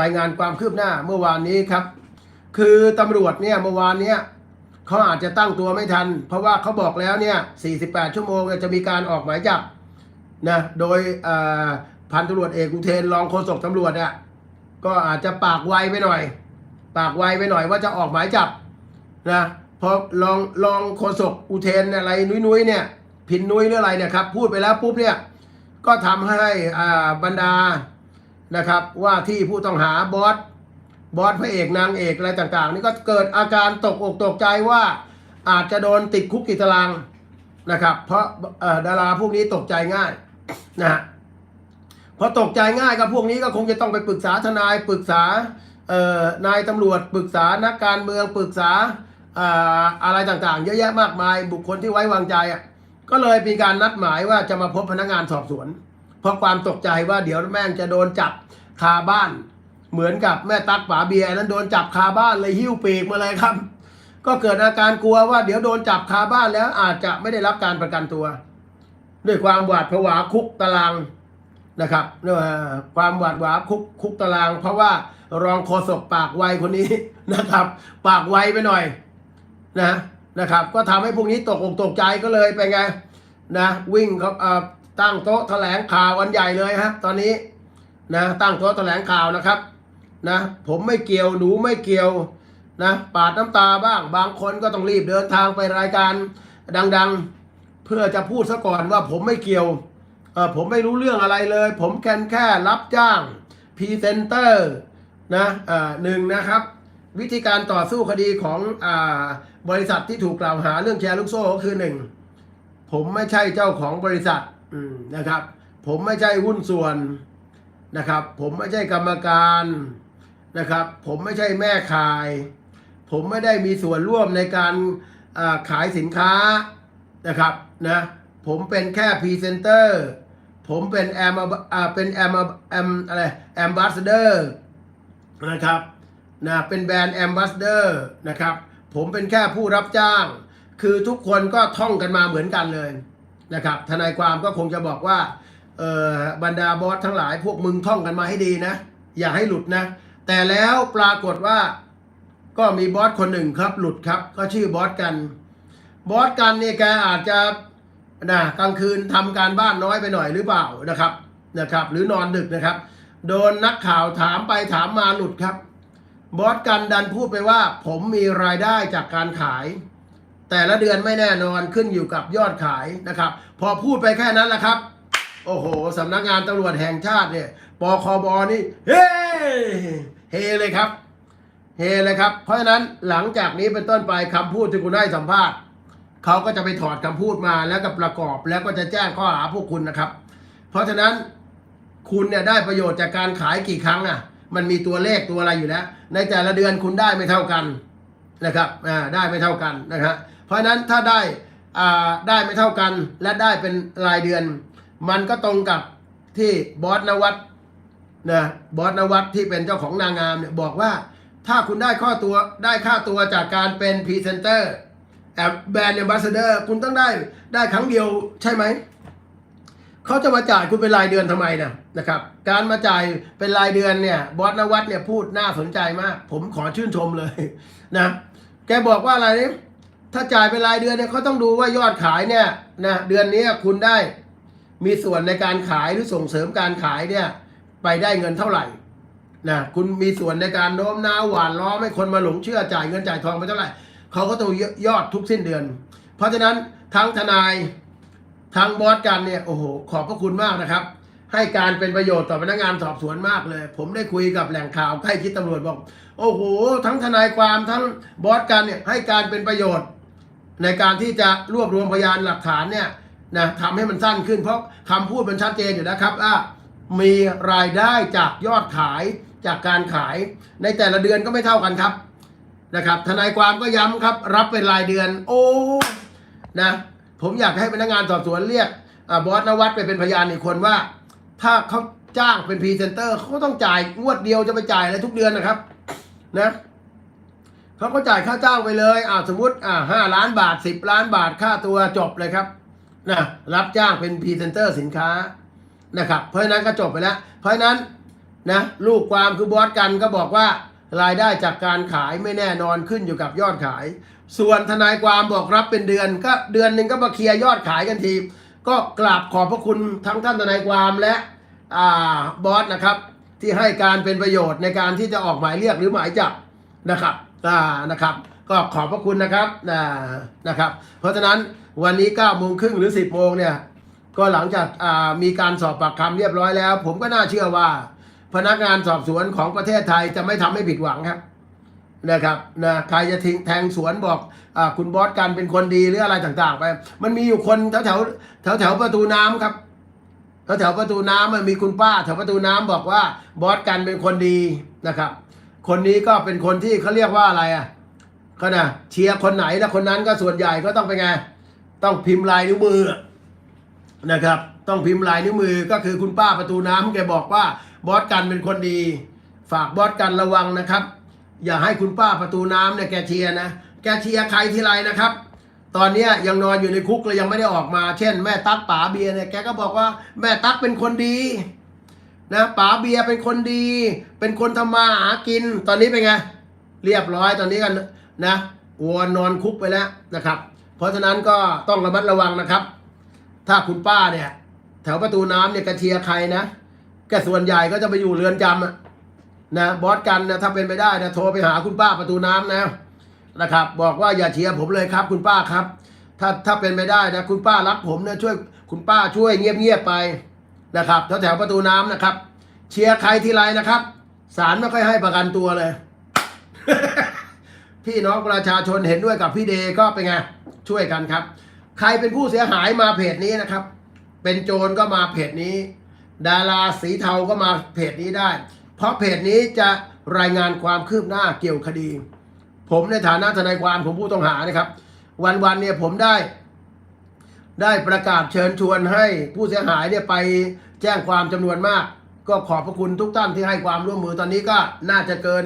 รายงานความคืบหน้าเมื่อวานนี้ครับ คือตำรวจเนี่ยเมื่อวานเนี้ยเขาอาจจะตั้งตัวไม่ทัน เพราะว่าเขาบอกแล้วเนี่ย 48 ชั่วโมงจะมีการออกหมายจับนะโดยพันตำรวจเอกอุเทนรองโฆษกตำรวจอะก็อาจจะปากไวไปหน่อย ปากไวไปหน่อยว่าจะออกหมายจับนะพอลองลองโฆษกอุเทนอะไรนุ้ยนุ้ยๆเนี่ยผินนุ้ยหรืออะไรเนี่ยครับพูดไปแล้วปุ๊บเนี่ยก็ทำให้บรรดา นะครับว่าที่ผู้ต้องหาบอสบอสพระเอกนางเอกอะไรต่างๆ นี่ก็เกิดอาการตกอกตกใจว่าอาจจะโดนติดคุกติดตารางนะครับ เพราะดาราพวกนี้ตกใจง่ายนะฮะพอตกใจง่ายกับพวกนี้ก็คงจะต้องไปปรึกษาทนายปรึกษานายตำรวจปรึกษานักการเมืองปรึกษาเอ่ออะไรต่างๆ เยอะแยะมากมายบุคคลที่ไว้วางใจอะก็เลยมีการนัดหมายว่าจะมาพบพนักงานสอบสวน เพราะความตกใจว่าเดี๋ยวแม่งจะโดนจับคาบ้าน เหมือนกับแม่ตั๊กป๋าเบียร์นั้นโดนจับคาบ้านเลยหิ้วปีกมาเลยครับ ก็เกิดอาการกลัวว่าเดี๋ยวโดนจับคาบ้านแล้วอาจจะไม่ได้รับการประกันตัว ด้วยความหวาดผวาคุกตารางนะครับเอ่อความหวาดหวาคุกคุกตาราง เพราะว่ารองโฆษกปากไวคนนี้นะครับ ปากไวไปหน่อยนะนะครับ ก็ทำให้พวกนี้ตกอกตกใจก็เลยไปไงนะวิ่งเขาเอ่อ ตั้งโต๊ะแถลงข่าววันใหญ่เลยฮะตอนนี้นะตั้งโต๊ะแถลงข่าวนะครับนะผมไม่เกี่ยวหนูไม่เกี่ยวนะปาดน้ำตาบ้าง บางคนก็ต้องรีบเดินทางไปรายการดังๆ เพื่อจะพูดซะก่อนว่าผมไม่เกี่ยวเออผมไม่รู้เรื่องอะไรเลย ผมแค่แค่รับจ้างพรีเซนเตอร์นะอ่าหนึ่งนะครับ วิธีการต่อสู้คดีของอ่าบริษัทที่ถูกกล่าวหาเรื่องแชร์ลูกโซ่ก็คือหนึ่งผมไม่ใช่เจ้าของบริษัท นะครับ ผมไม่ใช่หุ้นส่วนนะครับ ผมไม่ใช่กรรมการนะครับ ผมไม่ใช่แม่ขาย ผมไม่ได้มีส่วนร่วมในการขายสินค้านะครับนะผมเป็นแค่พรีเซนเตอร์ผมเป็นแอมเป็นแอมแอมอะไรแอมบาสเดอร์นะครับนะเป็นแบรนด์แอมบาสเดอร์นะครับ ผมเป็นแค่ผู้รับจ้าง คือทุกคนก็ท่องกันมาเหมือนกันเลย นะครับทนายความก็คงจะบอกว่าเออบรรดาบอสทั้งหลายพวกมึงท่องกันมาให้ดีนะ อย่าให้หลุดนะ แต่แล้วปรากฏว่าก็มีบอสคนหนึ่งครับหลุดครับ ก็ชื่อบอสกันบอสกันเนี่ยแกอาจจะนะกลางคืนทำการบ้านน้อยไปหน่อยหรือเปล่านะครับนะครับ หรือนอนดึกนะครับ โดนนักข่าวถามไปถามมาหลุดครับ บอสกันดันพูดไปว่า ผมมีรายได้จากการขาย แต่ละเดือนไม่แน่นอนขึ้นอยู่กับยอดขายนะครับ พอพูดไปแค่นั้นแหละครับ โอ้โหสำนักงานตำรวจแห่งชาติเนี่ยปคบนี่เฮ้เฮเลยครับเฮเลยครับ เพราะฉะนั้นหลังจากนี้เป็นต้นไปคำพูดที่คุณให้สัมภาษณ์เขาก็จะไปถอดคำพูดมาแล้วก็ประกอบแล้วก็จะแจ้งข้อหาพวกคุณนะครับ เพราะฉะนั้นคุณเนี่ยได้ประโยชน์จากการขายกี่ครั้งอะ มันมีตัวเลขตัวอะไรอยู่แล้ว ในแต่ละเดือนคุณได้ไม่เท่ากันนะครับ อ่า ได้ไม่เท่ากันนะครับ ราะฉะนั้นถ้าได้อ่าได้ไม่เท่ากัน และได้เป็นรายเดือน มันก็ตรงกับที่บอสนวัตนะบอสนวัตที่เป็นเจ้าของนางงามเนี่ยบอกว่าถ้าคุณได้ข้อตัวได้ค่าตัวจากการเป็นพรีเซนเตอร์แอบแบรนด์แอมบาสเดอร์คุณต้องได้ได้ครั้งเดียวใช่ไหม เขาจะมาจ่ายคุณเป็นรายเดือนทำไมนะนะครับ การมาจ่ายเป็นรายเดือนเนี่ยบอสนวัตเนี่ยพูดน่าสนใจมาก ผมขอชื่นชมเลยนะ แกบอกว่าอะไรนี่ ถ้าจ่ายเป็นรายเดือนเนี่ยเขาต้องดูว่ายอดขายเนี่ยนะเดือนนี้คุณได้มีส่วนในการขายหรือส่งเสริมการขายเนี่ยไปได้เงินเท่าไหร่นะคุณมีส่วนในการโน้มน้าวหวานล้อมให้คนมาหลงเชื่อจ่ายเงินจ่ายทองไปเท่าไหร่เขาก็ต้องยอดทุกสิ้นเดือน เพราะฉะนั้นทั้งทนายทั้งบอสกันเนี่ยโอ้โหขอบพระคุณมากนะครับ ให้การเป็นประโยชน์ต่อพนักงานสอบสวนมากเลย ผมได้คุยกับแหล่งข่าวใกล้ชิดตำรวจบอก โอ้โห ทั้งทนายความทั้งบอสกันเนี่ยให้การเป็นประโยชน์ ในการที่จะรวบรวมพยานหลักฐานเนี่ยนะทำให้มันสั้นขึ้นเพราะคำพูดมันชัดเจนอยู่นะครับว่ามีรายได้จากยอดขายจากการขายในแต่ละเดือนก็ไม่เท่ากันครับนะครับ ทนายความก็ย้ำครับ รับเป็นรายเดือน โอ้นะผมอยากให้พนักงานสอบสวนเรียกอบอสนวัตไปเป็นพยานอีกคนว่า ถ้าเขาจ้างเป็นพรีเซนเตอร์เขาต้องจ่ายงวดเดียวจะไปจ่ายอะไรทุกเดือนนะครับ นะ เขาก็จ่ายค่าจ้างไปเลยอ่าสมมติอ่าห้าล้านบาทสิบล้านบาทค่าตัวจบเลยครับนะรับจ้างเป็นพรีเซนเตอร์สินค้านะครับเพราะนั้นก็จบไปแล้ว เพราะฉะนั้นนะลูกความคือบอสกันก็บอกว่ารายได้จากการขายไม่แน่นอนขึ้นอยู่กับยอดขาย ส่วนทนายความบอกรับเป็นเดือน ก็เดือนหนึ่งก็มาเคลียร์ยอดขายกันที ก็กราบขอบพระคุณทั้งท่านทนายความและอ่าบอสนะครับ ที่ให้การเป็นประโยชน์ในการที่จะออกหมายเรียกหรือหมายจับนะครับ อ่านะครับ ก็ขอบพระคุณนะครับอ่านะครับ เพราะฉะนั้นวันนี้9ก้าโมงครึ่งหรือ 10บโมงเนี่ยก็หลังจากอ่ามีการสอบปากคำเรียบร้อยแล้ว ผมก็น่าเชื่อว่า พนักงานสอบสวนของประเทศไทยจะไม่ทำให้ผิดหวังครับนะครับนะใครจะทิ้งแทงสวนบอกอคุณบอสกันเป็นคนดีหรืออะไรต่างๆไป มันมีอยู่คนแถวแถวแถวแถวประตูน้ำครับแถวแถวประตูน้ำมันมีคุณป้าแถวประตูน้ำบอกว่าบอสกันเป็นคนดีนะครับ คนนี้ก็เป็นคนที่เขาเรียกว่าอะไรอะก็นะเชียร์คนไหนแล้วคนนั้นก็ส่วนใหญ่ก็ต้องเป็นไงต้องพิมพ์ลายนิ้วมือนะครับ ต้องพิมพ์ลายนิ้วมือก็คือคุณป้าประตูน้ำแกบอกว่าบอสกันเป็นคนดี ฝากบอสกันระวังนะครับ อย่าให้คุณป้าประตูน้ำเนี่ยแกเชียร์นะแกเชียร์ใครทีไรนะครับ ตอนเนี้ยยังนอนอยู่ในคุกเลยยังไม่ได้ออกมา เช่น แม่ตั๊กป๋าเบียร์เนี่ยแกก็บอกว่าแม่ตั๊กเป็นคนดี นะป๋าเบียร์เป็นคนดี เป็นคนทำมาหากิน ตอนนี้เป็นไง เรียบร้อยตอนนี้กันนะวนนอนคุกไปแล้วนะครับ เพราะฉะนั้นก็ต้องระมัดระวังนะครับ ถ้าคุณป้าเนี่ย แถวประตูน้ำเนี่ยกระเชียใครนะแกส่วนใหญ่ก็จะไปอยู่เรือนจำอะนะบอสกันนะถ้าเป็นไปได้นะโทรไปหาคุณป้าประตูน้ำนะนะครับ บอกว่าอย่าเชียร์ผมเลยครับ คุณป้าครับ ถ้าถ้าเป็นไปได้นะคุณป้ารักผมนะช่วยคุณป้าช่วยเงียบๆไป นะครับแถวแถวประตูน้ำนะครับ เชียร์ใครทีไรนะครับศาลไม่ค่อยให้ประกันตัวเลย พี่น้องประชาชนเห็นด้วยกับพี่เดก็เป็นไงช่วยกันครับ ใครเป็นผู้เสียหายมาเพจนี้นะครับ เป็นโจรก็มาเพจนี้ ดาราสีเทาก็มาเพจนี้ได้ เพราะเพจนี้จะรายงานความคืบหน้าเกี่ยวคดี ผมในฐานะทนายความของผู้ต้องหานะครับ วันๆเนี่ยผมได้ ได้ประกาศเชิญชวนให้ผู้เสียหายเนี่ยไปแจ้งความจำนวนมาก ก็ขอบพระคุณทุกท่านที่ให้ความร่วมมือตอนนี้ก็น่าจะเกิน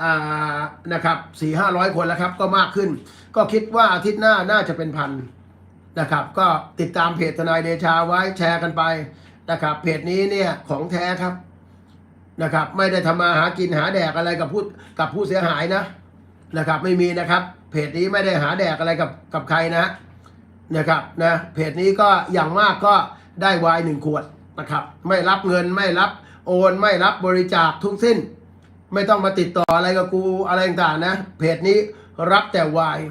อ่านะครับสี่ห้าร้อยคนแล้วครับก็มากขึ้น ก็คิดว่าอาทิตย์หน้าน่าจะเป็นพันนะครับ ก็ติดตามเพจทนายเดชาไว้แชร์กันไปนะครับ เพจนี้เนี่ยของแท้ครับนะครับ ไม่ได้ทำมาหากินหาแดกอะไรกับผู้กับผู้เสียหายนะนะครับ ไม่มีนะครับ เพจนี้ไม่ได้หาแดกอะไรกับกับใครนะ นะครับนะเพจนี้ก็อย่างมากก็ได้ไวน์หนึ่งขวดนะครับไม่รับเงินไม่รับโอนไม่รับบริจาคทุกสิ้น ไม่ต้องมาติดต่ออะไรกับกูอะไรต่างๆนะเพจนี้รับแต่ไวน์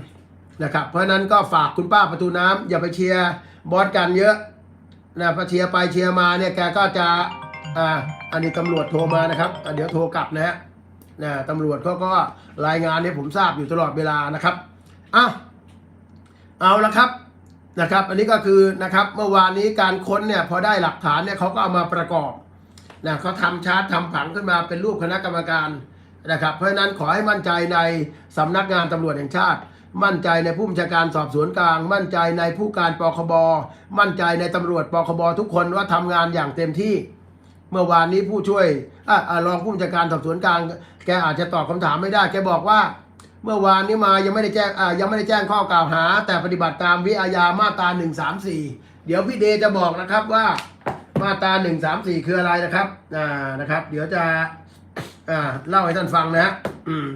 นะครับเพราะนั้นก็ฝากคุณป้าประตูน้ำอย่าไปเชียร์บอสกันเยอะนะพอเชียร์ไปเชียร์มาเนี่ยแกก็จะอ่าอันนี้ตำรวจโทรมานะครับอะเดี๋ยวโทรกลับนะฮะนะตำรวจเขาก็รายงานให้ผมทราบอยู่ตลอดเวลานะครับอ้าวเอาละครับ นะครับ อันนี้ก็คือนะครับเมื่อวานนี้การค้นเนี่ยพอได้หลักฐานเนี่ยเขาก็เอามาประกอบนะเขาทำชาร์ตทำผังขึ้นมาเป็นรูปคณะกรรมการนะครับ เพราะฉะนั้นขอให้มั่นใจในสำนักงานตำรวจแห่งชาติ มั่นใจในผู้บัญชาการสอบสวนกลาง มั่นใจในผู้การปคบมั่นใจในตำรวจปคบทุกคนว่าทำงานอย่างเต็มที่ เมื่อวานนี้ผู้ช่วยอะอะรองผู้บัญชาการสอบสวนกลาง แกอาจจะตอบคำถามไม่ได้ แกบอกว่า เมื่อวานนี้มายังไม่ได้แจ้งอ่ายังไม่ได้แจ้งข้อกล่าวหา แต่ปฏิบัติตามวิอาญามาตรา1 3 4 เดี๋ยวพี่เดจะบอกนะครับว่ามาตรา1 3 4 คืออะไรนะครับอ่านะครับ เดี๋ยวจะอ่าเล่าให้ท่านฟังนะฮะอืม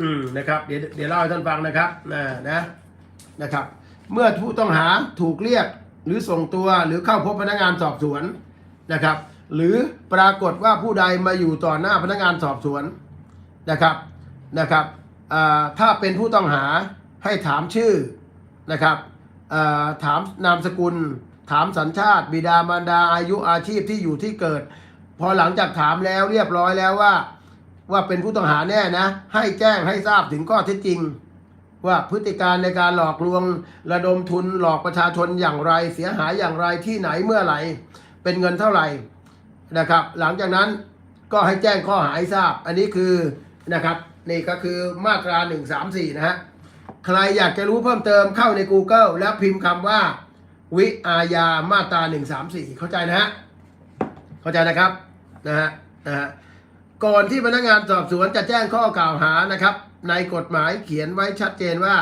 อืมนะครับเดี๋ยวเดี๋ยวเล่าให้ท่านฟังนะครับนะนะนะครับ เมื่อผู้ต้องหาถูกเรียกหรือส่งตัวหรือเข้าพบพนักงานสอบสวนนะครับ หรือปรากฏว่าผู้ใดมาอยู่ต่อหน้าพนักงานสอบสวนนะครับนะครับ ถ้าเป็นผู้ต้องหาให้ถามชื่อนะครับถามนามสกุล ถามสัญชาติ บิดามารดาอายุอาชีพที่อยู่ที่เกิด พอหลังจากถามแล้วเรียบร้อยแล้วว่า ว่าเป็นผู้ต้องหาแน่นะ ให้แจ้งให้ทราบถึงข้อเท็จจริง ว่าพฤติการในการหลอกลวงระดมทุนหลอกประชาชนอย่างไร เสียหายอย่างไรที่ไหนเมื่อไหร่ เป็นเงินเท่าไหร่นะครับ หลังจากนั้นก็ให้แจ้งข้อหาให้ทราบ อันนี้คือนะครับ นี่ก็คือมาตรา 134 นะฮะ ใครอยากจะรู้เพิ่มเติมเข้าใน Google แล้วพิมพ์คำว่า วิอาญามาตรา 134 เข้าใจนะฮะ เข้าใจนะครับนะฮะนะฮะก่อนที่พนักงานสอบสวนจะแจ้งข้อกล่าวหานะครับ ในกฎหมายเขียนไว้ชัดเจนว่า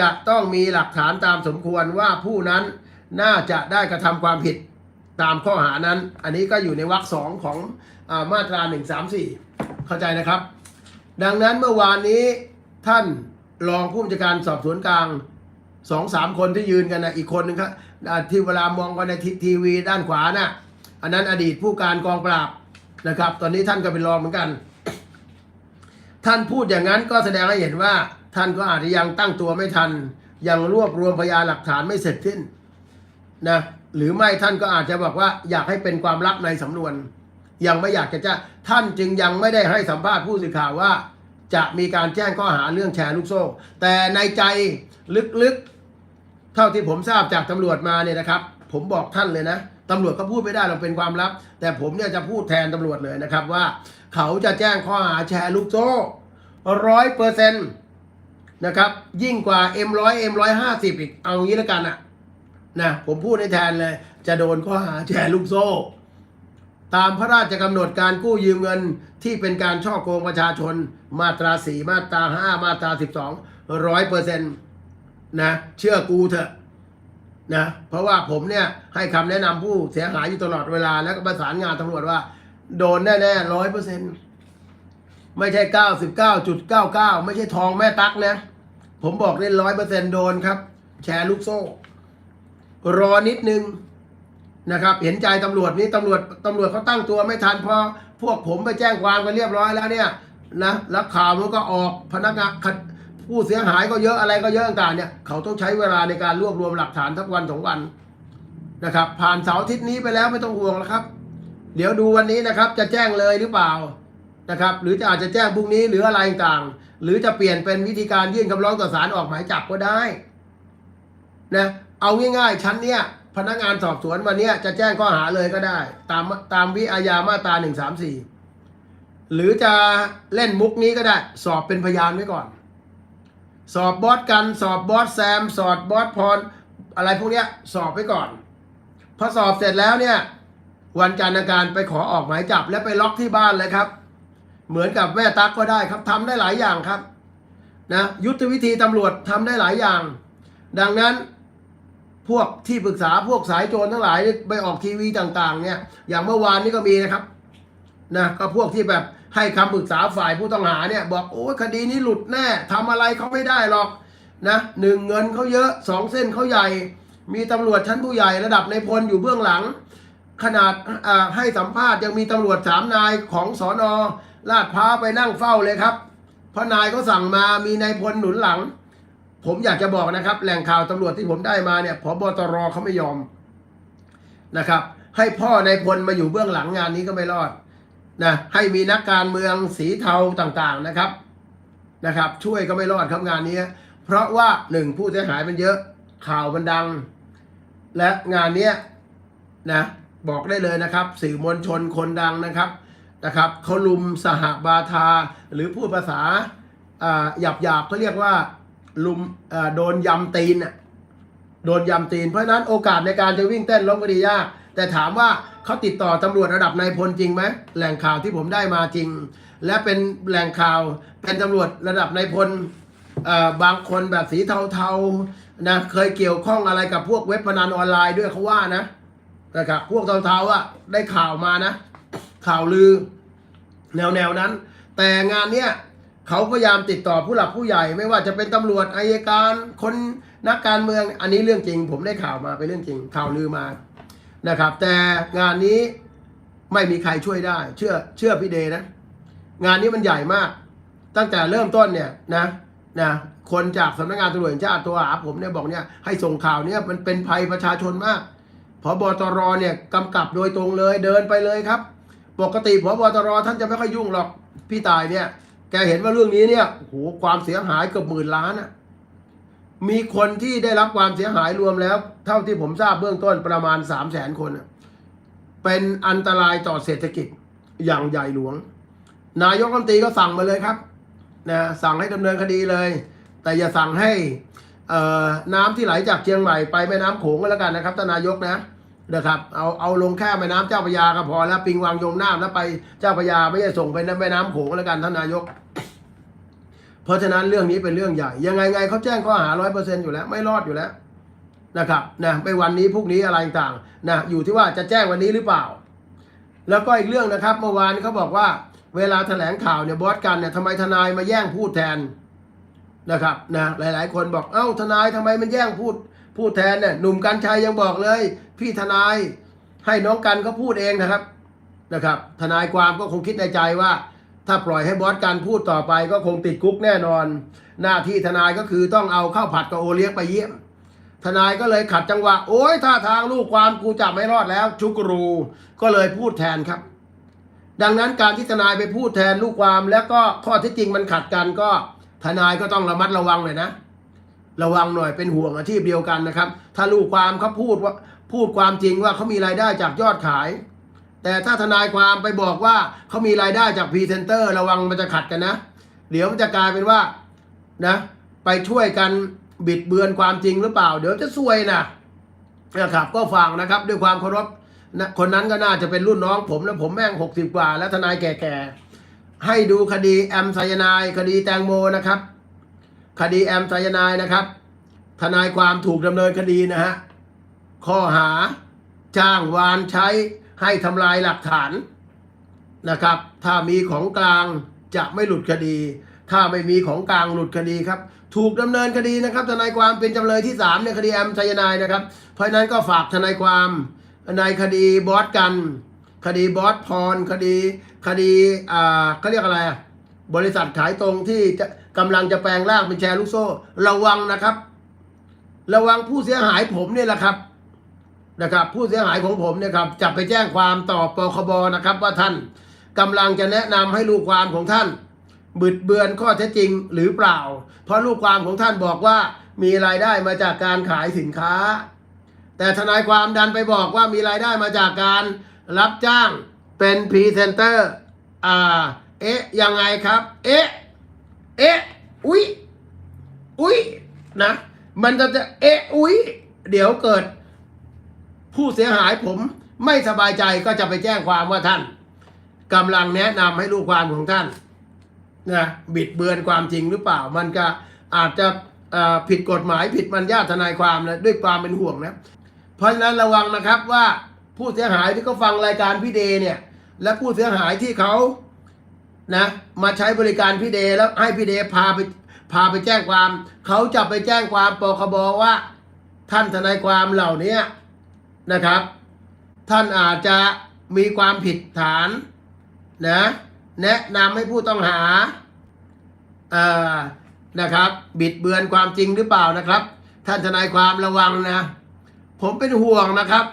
จะต้องมีหลักฐานตามสมควรว่าผู้นั้นน่าจะได้กระทำความผิดตามข้อหานั้น อันนี้ก็อยู่ในวรรคสองของอมาตรา 134 เข้าใจนะครับ ดังนั้นเมื่อวานนี้ท่านรองผู้บัญชาการสอบสวนกลางสองสามคนที่ยืนกันนะอีกคนหนึ่งครับที่เวลามองกันในทีทีวีด้านขวานะ่ะอันนั้นอดีตผู้การกองปราบนะครับ ตอนนี้ท่านก็เป็นรองเหมือนกัน ท่านพูดอย่างนั้นก็แสดงให้เห็นว่า ท่านก็อาจจะยังตั้งตัวไม่ทัน ยังรวบรวมพยานหลักฐานไม่เสร็จสิ้นนะหรือไม่ท่านก็อาจจะบอกว่าอยากให้เป็นความลับในสำนวน ยังไม่อยากจะแจ้งท่านจึงยังไม่ได้ให้สัมภาษณ์ผู้สื่อข่าวว่า จะมีการแจ้งข้อหาเรื่องแชร์ลูกโซ่ แต่ในใจลึกๆ เท่าที่ผมทราบจากตำรวจมาเนี่ยนะครับ ผมบอกท่านเลยนะตำรวจก็พูดไม่ได้เราเป็นความลับ แต่ผมเนี่ยจะพูดแทนตำรวจเลยนะครับว่า เขาจะแจ้งข้อหาแชร์ลูกโซ่ร้อยเปอร์เซ็นต์นะครับ ยิ่งกว่า M100 M150 อีกเอางี้แล้วกันอะนะผมพูดในแทนเลย จะโดนข้อหาแชร์ลูกโซ่ ตามพระราชกำหนดการกู้ยืมเงินที่เป็นการช่อโกงประชาชนมาตราสี่มาตราห้ามาตราสิบสองร้อยเปอร์เซ็นต์นะเชื่อกูเถอะนะเพราะว่าผมเนี่ยให้คำแนะนำผู้เสียหายอยู่ตลอดเวลาแล้วก็ประสานงานตำรวจว่า โดนแน่ๆร้อยเปอร์เซ็นต์ไม่ใช่เก้าสิบเก้าจุดเก้าเก้าไม่ใช่ทองแม่ตักนะผมบอกได้ร้อยเปอร์เซ็นต์โดนครับ แชร์ลูกโซ่ รอนิดนึง นะครับ เห็นใจตำรวจนี่ตำรวจตำรวจเขาตั้งตัวไม่ทันพอพวกผมไปแจ้งความกันเรียบร้อยแล้วเนี่ยนะแล้วข่าวมันก็ออกพนักงานผู้เสียหายก็เยอะอะไรก็เยอะต่างเนี่ยเขาต้องใช้เวลาในการรวบรวมหลักฐานทั้งวันสองวันนะครับ ผ่านเสาร์อาทิตย์นี้ไปแล้วไม่ต้องห่วงแล้วครับ เดี๋ยวดูวันนี้นะครับ จะแจ้งเลยหรือเปล่านะครับ หรือจะอาจจะแจ้งพรุ่งนี้หรืออะไรต่างหรือจะเปลี่ยนเป็นวิธีการยื่นคำร้องต่อศาลออกหมายจับก็ได้นะเอาง่ายๆชั้นเนี่ย พนักงานสอบสวนวันนี้จะแจ้งข้อหาเลยก็ได้ ตามตามวิอาญามาตราหนึ่งสามสี่หรือจะเล่นมุกนี้ก็ได้ สอบเป็นพยานไว้ก่อน สอบบอสกัน สอบบอสแซม สอบบอสพรอะไรพวกเนี้ยสอบไว้ก่อนพอสอบเสร็จแล้วเนี่ย วันจันทร์อังการไปขอออกหมายจับและไปล็อกที่บ้านเลยครับ เหมือนกับแม่ตั๊กก็ได้ครับทำได้หลายอย่างครับนะยุทธวิธีตำรวจทำได้หลายอย่าง ดังนั้น พวกที่ปรึกษาพวกสายโจรทั้งหลายไปออกทีวีต่าง ๆ เนี่ย อย่างเมื่อวานนี้ก็มีนะครับนะก็พวกที่แบบให้คำปรึกษาฝ่ายผู้ต้องหาเนี่ย บอกโอ้คดีนี้หลุดแน่ทำอะไรเขาไม่ได้หรอกนะหนึ่งเงินเขาเยอะสองเส้นเขาใหญ่ มีตำรวจชั้นผู้ใหญ่ระดับในพลอยู่เบื้องหลัง ขนาดให้สัมภาษณ์ยังมีตำรวจสามนายของสอนอลาดพร้าไปนั่งเฝ้าเลยครับ เพราะนายเขาสั่งมามีนายพลหนุนหลัง ผมอยากจะบอกนะครับ แหล่งข่าวตำรวจที่ผมได้มาเนี่ยพบตรเขาไม่ยอมนะครับ ให้พ่อในายพลมาอยู่เบื้องหลังงานนี้ก็ไม่รอดนะให้มีนักการเมืองสีเทาต่างๆนะครับนะครับ ช่วยก็ไม่รอดครับงานนี้ เพราะว่าหนึ่งผู้เสียหายมันเยอะข่าวมันดัง และงานเนี้นะบอกได้เลยนะครับ สื่อมวลชนคนดังนะครับนะครับเขาลุมสหบาทาหรือพูดภาษาหยาบหยาบๆเขาเรียกว่า ลุมโดนยำตีนน่ะโดนยำตีน เพราะนั้นโอกาสในการจะวิ่งเต้นล้มคดียาก แต่ถามว่าเขาติดต่อตำรวจระดับนายพลจริงไหมแหล่งข่าวที่ผมได้มาจริง และเป็นแหล่งข่าวเป็นตำรวจระดับนายพลบางคนแบบสีเทาๆนะเคยเกี่ยวข้องอะไรกับพวกเว็บพนันออนไลน์ด้วยเขาว่านะนะครับพวกเทาๆอะได้ข่าวมานะ ข่าวลือ แนวแนวๆนั้น แต่งานเนี้ย เขาพยายามติดต่อผู้หลักผู้ใหญ่ ไม่ว่าจะเป็นตำรวจอายการคนนักการเมือง อันนี้เรื่องจริง ผมได้ข่าวมาเป็นเรื่องจริงข่าวลือมานะครับ แต่งานนี้ไม่มีใครช่วยได้ เชื่อเชื่อพี่เดนะ งานนี้มันใหญ่มาก ตั้งแต่เริ่มต้นเนี่ยนะนะคนจากสำนักงานตำรวจแห่งชาติตัวหาผมเนี่ยบอกเนี่ยให้ส่งข่าวเนี่ยมันเป็นภัยประชาชนมากพบตรเนี่ยกำกับโดยตรงเลยเดินไปเลยครับ ปกติพบตรท่านจะไม่ค่อยยุ่งหรอกพี่ตายเนี่ย แกเห็นว่าเรื่องนี้เนี่ยโหความเสียหายเกือบหมื่นล้านอะมีคนที่ได้รับความเสียหายรวมแล้ว เท่าที่ผมทราบเบื้องต้นประมาณสามแสนคนอะเป็นอันตรายต่อเศรษฐกิจอย่างใหญ่หลวง นายกรัฐมนตรีก็สั่งมาเลยครับนะสั่งให้ดำเนินคดีเลย แต่อย่าสั่งให้น้ำที่ไหลจากเชียงใหม่ไปแม่น้ำโขงก็แล้วกันนะครับท่านนายกนะ นะครับเอาเอาลงแค่แม่น้ำเจ้าพระยาก็พอแล้วปิงวังยมน้ำแล้วไปเจ้าพระยาไม่ใช่ส่งไปแม่น้ำโขงแล้วกันท่านนายก เพราะฉะนั้นเรื่องนี้เป็นเรื่องใหญ่ ยังไงไงเขาแจ้งข้อหาร้อยเปอร์เซ็นต์อยู่แล้ว ไม่รอดอยู่แล้วนะครับนะไม่วันนี้พรุ่งนี้อะไรต่างๆนะอยู่ที่ว่าจะแจ้งวันนี้หรือเปล่า แล้วก็อีกเรื่องนะครับ เมื่อวานเขาบอกว่า เวลาแถลงข่าวเนี่ยบอสกันเนี่ยทำไมทนายมาแย่งพูดแทนนะครับนะหลาย ๆ คนบอกเอ้าทนายทำไมมันแย่งพูดพูดแทนเนี่ยหนุ่มกัญชัยยังบอกเลย พี่ทนายให้น้องกันเขาพูดเองนะครับนะครับ ทนายความก็คงคิดในใจว่า ถ้าปล่อยให้บอสกันพูดต่อไปก็คงติดคุกแน่นอน หน้าที่ทนายก็คือต้องเอาข้าวผัดกับโอเลี้ยงไปเยี่ยม ทนายก็เลยขัดจังหวะ โอ้ยท่าทางลูกความกูจับไม่รอดแล้ว ชุกรูก็เลยพูดแทนครับ ดังนั้นการที่ทนายไปพูดแทนลูกความแล้วก็ข้อที่จริงมันขัดกันก็ ทนายก็ต้องระมัดระวังหน่อยนะระวังหน่อยเป็นห่วงอาชีพเดียวกันนะครับ ถ้าลูกความเขาพูดว่า พูดความจริงว่าเขามีรายได้จากยอดขาย แต่ถ้าทนายความไปบอกว่าเขามีรายได้จากพรีเซนเตอร์ระวังมันจะขัดกันนะ เดี๋ยวมันจะกลายเป็นว่านะ ไปช่วยกันบิดเบือนความจริงหรือเปล่า เดี๋ยวจะซวยนะนะครับ ก็ฟังนะครับด้วยความเคารพนะคนนั้นก็น่าจะเป็นรุ่นน้องผมแล้วผมแม่งหกสิบกว่า แล้วทนายแก่ๆ ให้ดูคดีแอมไซยานายคดีแตงโมนะครับ คดีแอมไซยานายนะครับ ทนายความถูกดำเนินคดีนะฮะ ข้อหาจ้างวานใช้ให้ทำลายหลักฐานนะครับ ถ้ามีของกลางจะไม่หลุดคดี ถ้าไม่มีของกลางหลุดคดีครับ ถูกดำเนินคดีนะครับ ทนายความเป็นจำเลยที่3ในคดีแอมไซยนายนะครับ เพราะนั้นก็ฝากทนายความในคดีบอสกัน คดีบอสพรคดี คดีอ่าเขาเรียกอะไรอะบริษัทขายตรงที่จะกำลังจะแปลงร่างเป็นแชร์ลูกโซ่ ระวังนะครับ ระวังผู้เสียหายผมเนี่ยแหละครับ นะครับ ผู้เสียหายของผมเนี่ยครับจะไปแจ้งความต่อปคบนะครับ ว่าท่านกำลังจะแนะนำให้ลูกความของท่าน บิดเบือนข้อเท็จจริงหรือเปล่า เพราะลูกความของท่านบอกว่ามีรายได้มาจากการขายสินค้า แต่ทนายความดันไปบอกว่ามีรายได้มาจากการรับจ้างเป็นพรีเซนเตอร์อ่าเอ๊ะยังไงครับเอ๊ะเอ๊ะอุ๊ยอุ๊ยนะ มันจะจะเอ๊ะอุ๊ยเดี๋ยวเกิด ผู้เสียหายผมไม่สบายใจก็จะไปแจ้งความว่าท่านกำลังแนะนำให้ลูกความของท่านนะบิดเบือนความจริงหรือเปล่า มันก็อาจจะผิดกฎหมายผิดมัญญาทนายความนะด้วยความเป็นห่วงนะเพราะฉะนั้นระวังนะครับว่าผู้เสียหายที่เขาฟังรายการพี่เดย์เนี่ย และผู้เสียหายที่เขานะมาใช้บริการพี่เดย์แล้วให้พี่เดย์พาไปพาไปแจ้งความ เขาจะไปแจ้งความปคบว่า ท่านทนายความเหล่านี้ นะครับ ท่านอาจจะมีความผิดฐานนะแนะนำให้ผู้ต้องหาเอ่อนะครับ บิดเบือนความจริงหรือเปล่านะครับ ท่านทนายความระวังนะผมเป็นห่วงนะครับ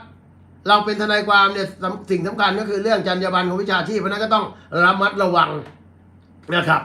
เราเป็นทนายความเนี่ยสิ่งสำคัญก็คือเรื่องจรรยาบรรณของวิชาชีพเพราะฉะนั้นก็ต้องระมัดระวังนะครับ